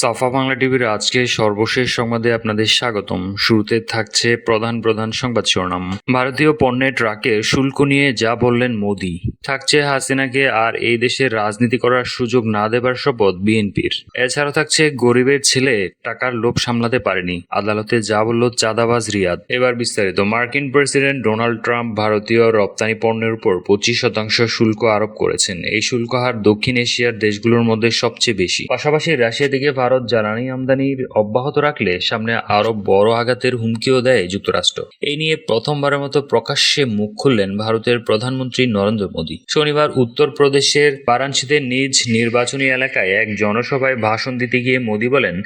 সাফা বাংলা টিভির আজকে সর্বশেষ সংবাদে আপনাদের স্বাগতম। শুরুতে থাকছে প্রধান প্রধান সংবাদ শিরোনাম। ভারতীয় পণ্যের ট্রাকে শুল্ক নিয়ে যা বললেন মোদি। থাকছে হাসিনাকে আর এই দেশের রাজনীতি করার সুযোগ না দেবার শপথ বিএনপির। এছাড়া থাকছে গরিবের ছেলে, টাকার লোভ সামলাতে পারেনি। আদালতে যা বলল চাঁদাবাজ রিয়াদ। এবার বিস্তারিত। মার্কিন প্রেসিডেন্ট ডোনাল্ড ট্রাম্প ভারতীয় রপ্তানি পণ্যের উপর পঁচিশ শতাংশ শুল্ক আরোপ করেছেন। এই শুল্ক হার দক্ষিণ এশিয়ার দেশগুলোর মধ্যে সবচেয়ে বেশি। পাশাপাশি রাশিয়া থেকে ভারত জ্বালানি আমদানির অব্যাহত রাখলে সামনে আরও বড় আঘাতের হুমকিও দেয় যুক্তরাষ্ট্র। এই নিয়ে প্রথমবারের মতো প্রকাশ্যে মুখ খুললেন ভারতের প্রধানমন্ত্রী নরেন্দ্র মোদী। শনিবার উত্তরপ্রদেশের বারাণসীতে নিজ নির্বাচনী এলাকায় এক জনসভায় ভাষণ দিতে গিয়ে মোদী বলেন,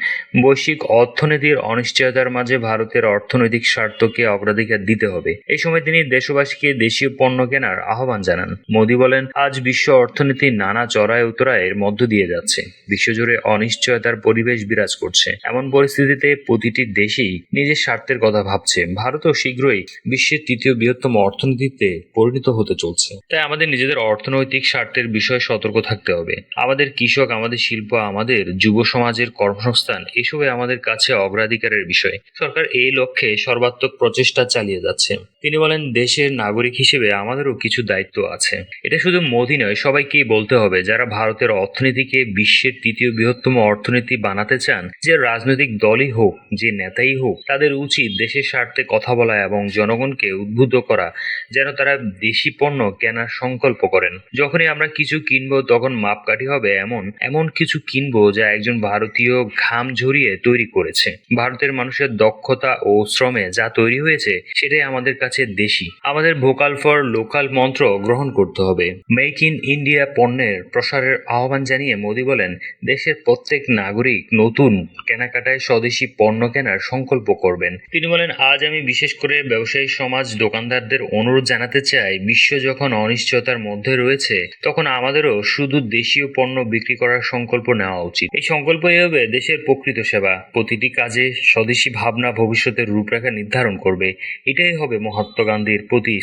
বৈশ্বিক অর্থনীতির অনিশ্চয়তার মাঝে ভারতের অর্থনৈতিক স্বার্থকে অগ্রাধিকার দিতে হবে। এই সময় তিনি দেশবাসীকে দেশীয় পণ্য কেনার আহ্বান জানান। মোদী বলেন, আজ বিশ্ব অর্থনীতি নানা চড়ায় উতরায়ের মধ্য দিয়ে যাচ্ছে। বিশ্বজুড়ে অনিশ্চয়তার পরিবেশ বিরাজ করছে। এমন পরিস্থিতিতে প্রতিটি দেশই নিজের স্বার্থের কথা ভাবছে। ভারতও শীঘ্রই বিশ্বের তৃতীয় বৃহত্তম অর্থনীতিতে পরিণত হতে চলছে। তাই আমাদের নিজেদের অর্থনৈতিক স্বার্থের বিষয়ে সতর্ক থাকতে হবে। আমাদের কৃষক, আমাদের শিল্প, আমাদের যুব সমাজের কর্মসংস্থান এসবে আমাদের কাছে অগ্রাধিকারের বিষয়। সরকার এই লক্ষ্যে সর্বাত্মক প্রচেষ্টা চালিয়ে যাচ্ছে। তিনি বলেন, দেশের নাগরিক হিসেবে আমাদেরও কিছু দায়িত্ব আছে। এটা শুধু মোদী নয়, সবাইকেই বলতে হবে। যারা ভারতের অর্থনীতিকে বিশ্বের তৃতীয় বৃহত্তম অর্থনীতি বানাতে চান, যে রাজনৈতিক দলই হোক, যে নেতাই হোক, তাদের উচিত দেশের স্বার্থে কথা বলা এবং জনগণকে উদ্বুদ্ধ করা, যেন তারা দেশি পণ্য কেনার সংকল্প করেন। যখনই আমরা কিছু কিনবো, তখন মাপকাঠি হবে এমন এমন কিছু কিনবো যা একজন ভারতীয় ঘাম ঝরিয়ে তৈরি করেছে। ভারতের মানুষের দক্ষতা ও শ্রমে যা তৈরি হয়েছে, সেটাই আমাদের কাছে দেশি। আমাদের ভোকাল ফর লোকাল মন্ত্র গ্রহণ করতে হবে। মেক ইন ইন্ডিয়া পণ্যের প্রসারের আহ্বান জানিয়ে মোদী বলেন, দেশের প্রত্যেক নাগরিক নতুন কেনাকাটায় স্বদেশি পণ্য কেনার সংকল্প করবেন। তিনি বলেন, আজ আমি বিশেষ করে ব্যবসায়ী সমাজ দোকানদারদের অনুরোধ জানাতে চাই, বিশ্ব যখন অনিশ্চয়তার মধ্যে রয়েছে, তখন আমাদেরও শুধু দেশীয় পণ্য বিক্রি করার সংকল্প নেওয়া উচিত। এই সংকল্পই হবে দেশের প্রকৃত সেবা। প্রতিটি কাজে স্বদেশী ভাবনা ভবিষ্যতের রূপরেখা নির্ধারণ করবে। এটাই হবে মহাত্মা গান্ধীর প্রতি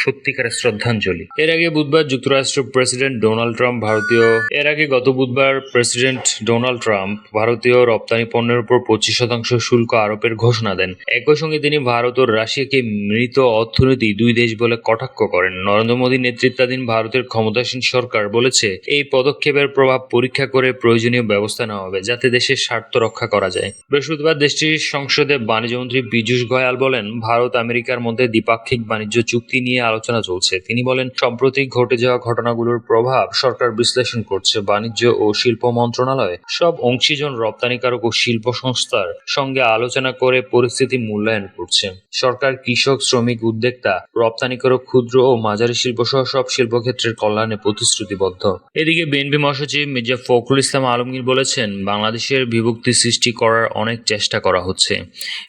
সত্যিকারের শ্রদ্ধাঞ্জলি। এর আগে বুধবার যুক্তরাষ্ট্র প্রেসিডেন্ট ডোনাল্ড ট্রাম্প ভারতীয় এর আগে গত বুধবার প্রেসিডেন্ট ডোনাল্ড ট্রাম্প ভারতীয় রপ্তানি পণ্যের উপর পঁচিশ শতাংশ শুল্ক আরোপের ঘোষণা দেন। একই সঙ্গে তিনি ভারত ও রাশিয়াকে মৃত অর্থনীতি দুই দেশ বলে কটাক্ষ করেন। নরেন্দ্র মোদী নেতৃত্বাধীন ভারতের ক্ষমতাসীন সরকার বলেছে, এই পদক্ষেপের প্রভাব পরীক্ষা করে প্রয়োজনীয় ব্যবস্থা নেওয়া হবে যাতে দেশের স্বার্থ রক্ষা করা যায়। বৃহস্পতিবার দেশটির সংসদে বাণিজ্যমন্ত্রী পীযূষ গোয়াল বলেন, ভারত আমেরিকার মধ্যে দ্বিপাক্ষিক বাণিজ্য চুক্তি নিয়ে আলোচনা চলছে। তিনি বলেন সম্প্রতি ঘটে যাওয়া ঘটনাগুলোর প্রভাব সরকার বিশ্লেষণ করছে। বাণিজ্য ও শিল্প মন্ত্রণালয় সব অংশীজন রপ্তানিকারক ও শিল্প সংস্থার সঙ্গে আলোচনা করে পরিস্থিতি মূল্যায়ন করছে। সরকার কৃষক, শ্রমিক, উদ্যোক্তা, রপ্তানিকারক, ক্ষুদ্র ও মাঝারি শিল্প সহ সব শিল্পক্ষেত্রের কল্যাণে প্রতিশ্রুতিবদ্ধ। এদিকে বিএনপি মহাসচিব মির্জা ফখরুল ইসলাম আলমগীর বলেছেন, বাংলাদেশের বিভক্তি সৃষ্টি করার অনেক চেষ্টা করা হচ্ছে।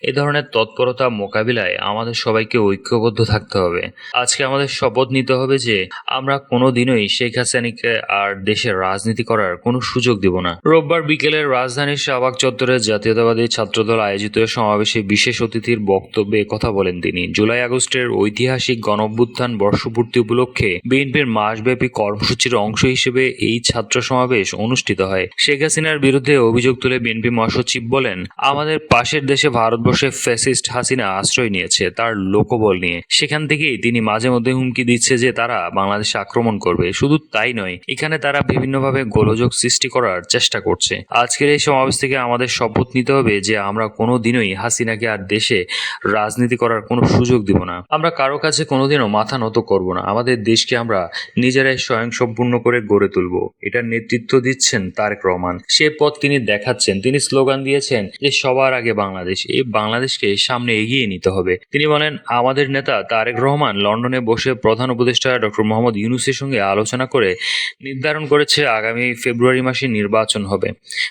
এ ধরনের তৎপরতা মোকাবিলায় আমাদের সবাইকে ঐক্যবদ্ধ থাকতে হবে। আজকে আমাদের শপথ নিতে হবে যে আমরা কোনোদিনই শেখ হাসিনাকে আর দেশের রাজনীতি করার কোনো সুযোগ দেব না। রোববার বিকেলে রাজধানীর শাহবাগ চত্বরে জাতীয়তাবাদী ছাত্রদল আয়োজিত সমাবেশে বিশেষ অতিথির বক্তব্যে কথা বলেন তিনি। জুলাই আগস্টের ঐতিহাসিক গণঅভ্যুত্থান বর্ষপূর্তি উপলক্ষে বিএনপির মাসব্যাপী কর্মসূচির অংশ হিসেবে এই ছাত্র সমাবেশ অনুষ্ঠিত হয়। শেখ হাসিনার বিরুদ্ধে অভিযোগ তুলে বিএনপি মহাসচিব বলেন, আমাদের পাশের দেশে ভারতবর্ষে ফ্যাসিস্ট হাসিনা আশ্রয় নিয়েছে তার লোকবল নিয়ে। সেখান থেকেই তিনি মাঝে মধ্যে হুমকি দিচ্ছে যে তারা বাংলাদেশে আক্রমণ করবে। শুধু তাই নয়, এখানে তারা বিভিন্নভাবে গোলযোগ সৃষ্টি করার চেষ্টা করছে। আজকের এই সমাবেশ থেকে আমাদের শপথ নিতে হবে যে আমরা কোনো দিনই হাসিনাকে আর দেশে রাজনীতি করার কোনো সুযোগ দিব না। আমরা কারও কাছে কোনোদিনও মাথা নত করব না। আমাদের দেশকে আমরা নিজেরাই স্বয়ংসম্পূর্ণ করে গড়ে তুলব। এটার নেতৃত্ব দিচ্ছেন তারেক রহমান। সে পথ তিনি দেখাচ্ছেন। তিনি স্লোগান দিয়েছেন যে সবার আগে বাংলাদেশ। এই বাংলাদেশকে সামনে এগিয়ে নিতে হবে। তিনি বলেন, আমাদের নেতা তারেক রহমান লন্ডনে বসে প্রধান উপদেষ্টা ডক্টর মোহাম্মদ ইউনুসের সঙ্গে আলোচনা করে নির্ধারণ করেছে আগামী ফেব্রুয়ারি মাসে নির্বাচন হবে।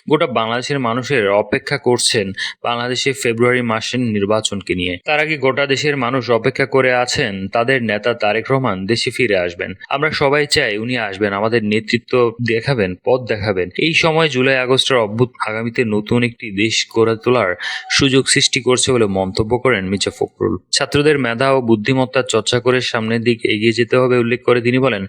গোটা বাংলাদেশের মানুষের অপেক্ষা করছেন বাংলাদেশে ফেব্রুয়ারি মাসের নির্বাচনকে নিয়ে। তার আগে গোটা দেশের মানুষ অপেক্ষা করে আছেন তাদের নেতা তারেক রহমান দেশে ফিরে আসবেন। আমরা সবাই চাই উনি আসবেন, আমাদের নেতৃত্ব দেখাবেন, পথ দেখাবেন। এই সময় জুলাই আগস্টের অভ্যুত আগামীতে নতুন একটি দেশ গড়ে তোলার সুযোগ সৃষ্টি করছে বলে মন্তব্য করেন মির্জা ফখরুল। ছাত্রদের মেধা ও বুদ্ধিমত্তার চর্চা করে সামনের দিক এগিয়ে যেতে হবে উল্লেখ করে তিনি বলেন,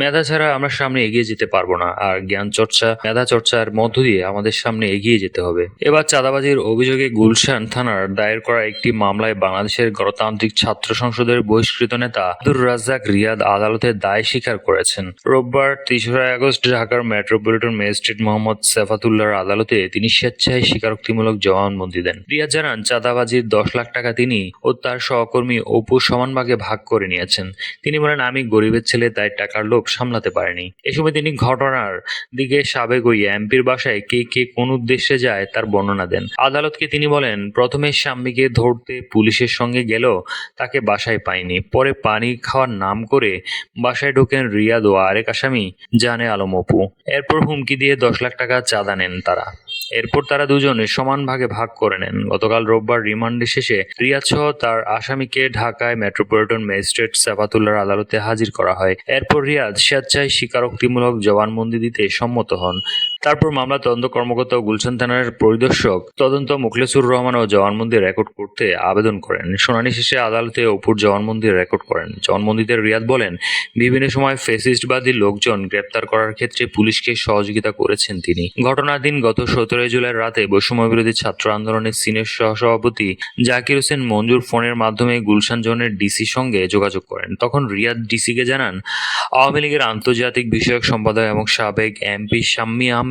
মেধা ছাড়া আমরা সামনে এগিয়ে যেতে পারব না আর জ্ঞান চর্চা, মেধা চর্চার মধ্য দিয়ে আমাদের সামনে এগিয়ে যেতে হবে। এবার চাঁদাবাজির অভিযোগে গুলশান থানার দায়ের করা একটি মামলায় বাংলাদেশের গণতান্ত্রিক ছাত্র সংসদের বহিষ্কৃত নেতা আব্দুর রাজ্জাক রিয়াদ আদালতে দায় স্বীকার করেছেন। রোববার তেসরা আগস্ট ঢাকার মেট্রোপলিটন ম্যাজিস্ট্রেট মোহাম্মদ সেফাতুল্লাহর আদালতে তিনি স্বেচ্ছায় স্বীকারোক্তিমূলক জবানবন্দি দেন। রিয়াদ জানান, চাঁদাবাজির দশ লাখ টাকা তিনি ও তার সহকর্মী অপু সমান ভাগে ভাগ করে নিয়েছেন। তিনি বলেন, আমি গরিবের ছেলে, তাই টাকার লোক সামলাতে পারিনি। এ সময় তিনি ঘটনার দিকে সাবেক ওই এমপির বাসায় কে কে কোন উদ্দেশ্যে যায় তার বর্ণনা দেন। আদালতকে তিনি বলেন, প্রথমে স্বামীকে ধরতে পুলিশের সঙ্গে গেল তাকে বাসায় পায়নি পরে পানি খাওয়ার নাম করে বাসায় ঢোকেন রিয়াদ ও আরেক আসামি, জানে আলম অপু। এরপর হুমকি দিয়ে দশ লাখ টাকা চাঁদা নেন তারা। এরপর তারা দুজনে সমান ভাগে ভাগ করে নেন। গতকাল রোববার রিমান্ডে শেষে রিয়াদ সহ তার আসামিকে ঢাকায় মেট্রোপলিটন ম্যাজিস্ট্রেট সাফাতুল্লাহর আদালতে হাজির করা হয়। এরপর রিয়াদ স্বেচ্ছায় স্বীকারোক্তিমূলক জবানবন্দি দিতে সম্মত হন। তারপর মামলা তদন্ত কর্মকর্তা গুলশান থানার পরিদর্শক তদন্ত মুখলেসুর রহমান ও জবানবন্দি রেকর্ড করতে আবেদন করেন। শুনানি শেষে আদালতে অপুর জবানবন্দি রেকর্ড করেন। জবানবন্দিতে রিয়াদ বলেন, বিভিন্ন সময় ফেসিস্টবাদী লোকজন গ্রেপ্তার করার ক্ষেত্রে পুলিশকে সহযোগিতা করেছেন তিনি। ঘটনার দিন গত সতেরোই জুলাই রাতে বৈষম্য বিরোধী ছাত্র আন্দোলনের সিনিয়র সহসভাপতি জাকির হোসেন মঞ্জুর ফোনের মাধ্যমে গুলশান জোনের ডিসি সঙ্গে যোগাযোগ করেন। তখন রিয়াদ ডিসিকে জানান, আওয়ামী লীগের আন্তর্জাতিক বিষয়ক সম্পাদক এবং সাবেক এমপি শাম্মী আহমেদ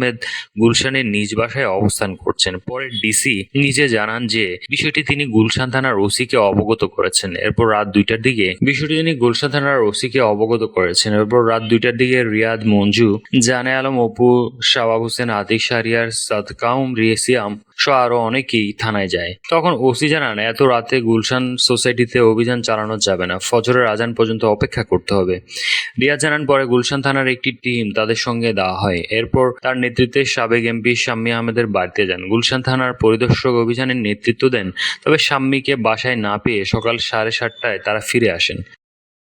গুলশানের নিজ বাসায় অবস্থান করছেন। পরে ডিসি নিজে জানান যে, বিষয়টি তিনি গুলশান থানার ওসিকে অবগত করেছেন। এরপর রাত দুইটার দিকে বিষয়টি তিনি গুলশান থানার ওসিকে অবগত করেছেন। এরপর রাত দুইটার দিকে রিয়াদ মঞ্জু, জানে আলম, অপু শাবাব হোসেন, আতিক সারিয়ার সাদকাউম রিয়েসিয়াম সহ আরও অনেকেই থানায় যায়। তখন ওসি জানান, এত রাতে গুলশান সোসাইটিতে অভিযান চালানো যাবে না। ফজরের আজান পর্যন্ত অপেক্ষা করতে হবে। রিয়াদ জানান, পরে গুলশান থানার একটি টিম তাদের সঙ্গে দেওয়া হয়। এরপর তার নেতৃত্বে সাবেক এমপি শাম্মী আহমেদের বাড়িতে যান। গুলশান থানার পরিদর্শক অভিযানের নেতৃত্ব দেন, তবে শাম্মীকে বাসায় না পেয়ে সকাল সাড়ে সাতটায় তারা ফিরে আসেন।